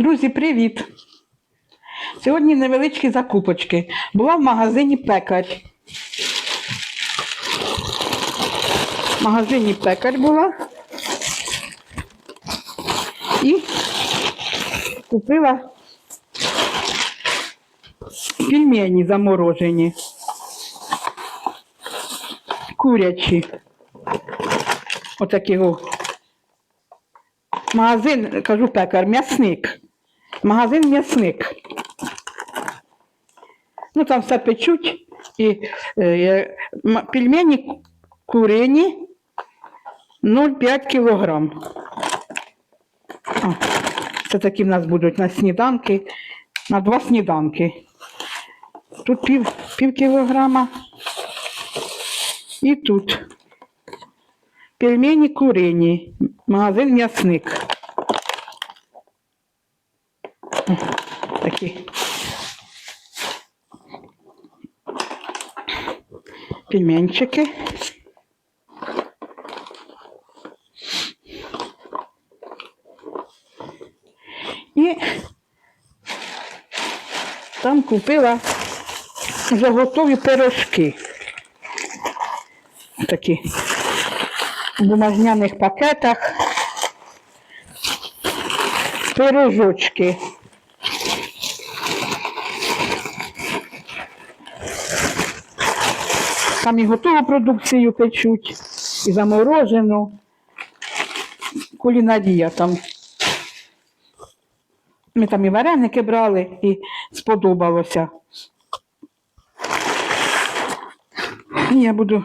Друзі, привіт! Сьогодні невеличкі закупочки. Була в магазині пекар. В магазині пекар була. І купила пельмені заморожені. Курячі. Отакі. Магазин, кажу пекар, м'ясник. Магазин м'ясник. Ну там все печуть. І е, пельмені курині 0,5 кілограм. О, Це такі в нас будуть на сніданки, на два сніданки. Тут пів, пів кілограма. І тут. Пельмені курині. Магазин м'ясник. Такі. Пельменчики. І там купила вже готові пирожки. Такі в бумажняних пакетах. Пирожочки. Там і готову продукцію печуть, і заморожену. Кулінарія там. Ми там і вареники брали, і сподобалося. Я буду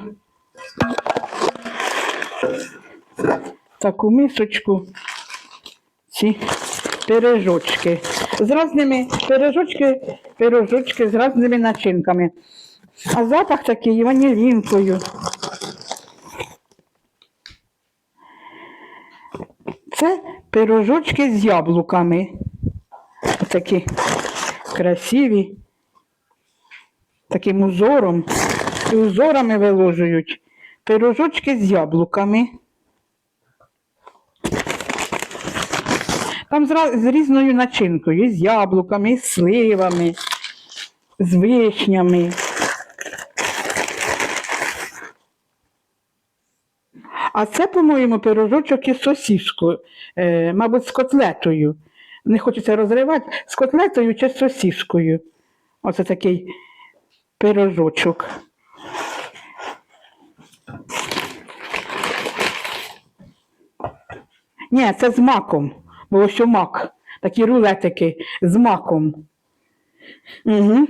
таку мисочку, ці пирожочки. З різними пирожочки, пирожочки з різними начинками. А запах такий ванілінкою. Це пирожочки з яблуками. Такі красиві, таким узором. І узорами виложують. Пирожочки з яблуками. Там з, різною начинкою, з яблуками, з сливами, з вишнями. А це, по-моєму, пирожочок із сосіскою, е, мабуть, з котлетою. Не хочеться розривати, з котлетою чи з сосіскою. Оце такий пирожочок. Ні, це з маком. Було що мак. Такі рулетики з маком. Угу.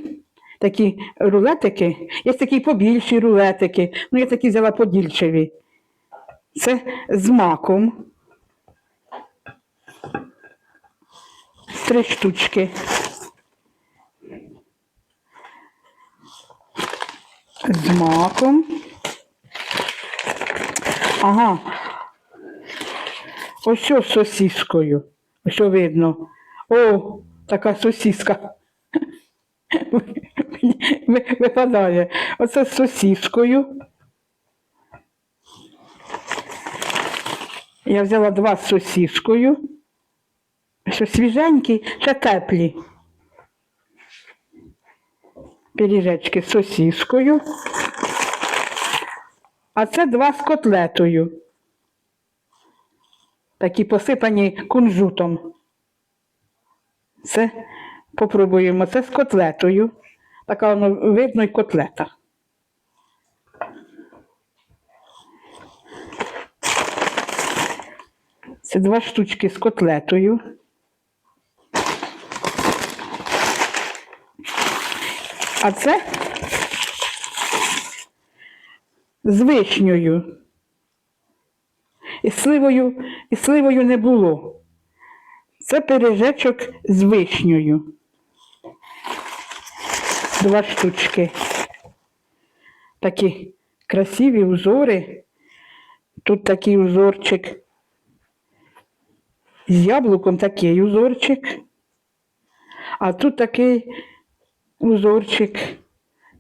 Такі рулетики. Є такі побільші рулетики. Ну, я такі взяла подільчеві. Це з маком. Три штучки. З маком. Ага. Ось що з сосіскою. Що видно. О, така сосіска. Випадає. Оце з сосіскою. Я взяла два з сосіскою. Що свіженькі, ще теплі. Пиріжечки з сосіскою. А це два з котлетою. Такі посипані кунжутом. Це попробуємо. Це з котлетою. Така воно видно і котлета. Це два штучки з котлетою. А це з вишнею. І сливою, і сливою не було. Це пиріжечок з вишнею. Два штучки. Такі красиві узори. Тут такий узорчик. З яблуком такий узорчик. А тут такий узорчик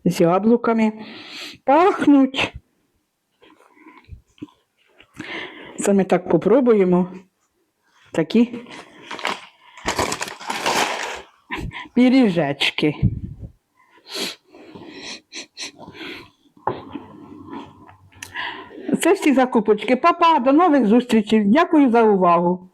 з яблуками. Пахнуть. Ми так попробуємо. Такі пиріжечки. Це всі закупочки. Папа, до нових зустрічей. Дякую за увагу.